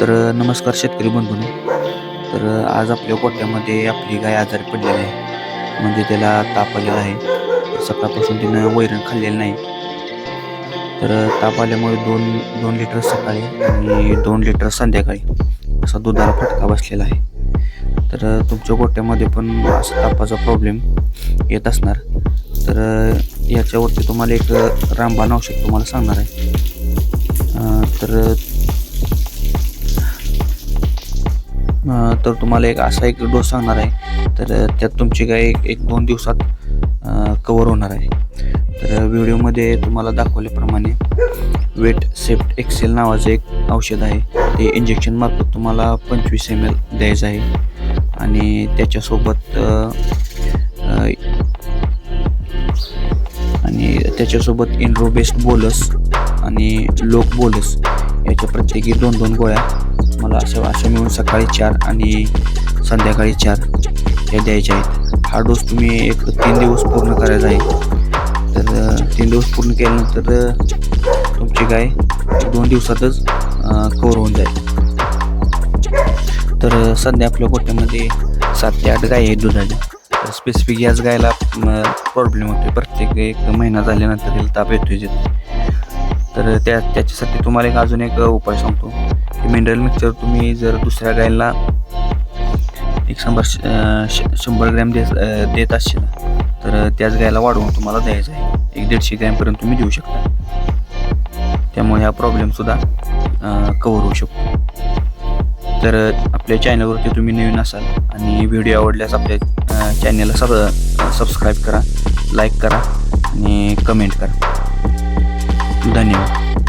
तर नमस्कार शेतकरी बंधूंनो. तर आज आपल्या गोट्यामध्ये आपली गाय आजारी पडलेली आहे. म्हणजे त्याला ताप आलेला आहे. सकाळपासून तिनं वैरण खाल्लेलं नाही. तर ताप आल्यामुळे दोन दोन लिटर सकाळी आणि दोन लिटर संध्याकाळी असा दुधाला फटका बसलेला आहे. तर तुमच्या गोट्यामध्ये पण असा तापाचा प्रॉब्लेम येत असणार. तर याच्यावरती तुम्हाला एक रामबाण औषध तुम्हाला सांगणार आहे. तर तर तुम्हाला एक असा एक डोस सांगणार आहे. तर त्यात तुमची गाय एक एक दोन दिवसात कवर होणार आहे. तर व्हिडिओमध्ये तुम्हाला दाखवल्याप्रमाणे वेट सेफ्ट एक्सेल नावाचं एक औषध आहे. ते इंजेक्शन मार्फत तुम्हाला पंचवीस एम एल द्यायचं आहे. आणि त्याच्यासोबत आणि त्याच्यासोबत इनरो बेस्ड बोलस आणि लोक बोलस याच्या प्रत्येकी दोन दोन गोळ्या मला असं असं मिळून सकाळी चार आणि संध्याकाळी चार हे द्यायचे आहेत. हा डोस तुम्ही एक तीन दिवस पूर्ण करायचा आहे. तर तीन दिवस पूर्ण केल्यानंतर तुमची गाय दोन दिवसातच कवर होऊन जाईल. तर सध्या आपल्या गोट्यामध्ये सात ते आठ गाय आहेत दुधाच्या. तर स्पेसिफिक याच गायला प्रॉब्लेम होतो प्रत्येक एक महिना झाल्यानंतर ताप येतोय. तर त्या त्याच्यासाठी तुम्हाला एक अजून एक उपाय सांगतो. मिनरल मिक्सर तुम्ही जर दुसऱ्या गायला एक शंभर श- श- शंभर ग्रॅम देत देत असशील तर त्याच गायला वाढवून तुम्हाला द्यायचं आहे. एक दीडशे ग्रॅमपर्यंत तुम्ही देऊ शकता. त्यामुळे हा प्रॉब्लेमसुद्धा कवर होऊ शकतो. तर आपल्या चॅनलवरती तुम्ही नवीन असाल आणि व्हिडिओ आवडल्यास आपल्या चॅनलला सब सबस्क्राईब करा लाईक करा आणि कमेंट करा. धन्यवाद.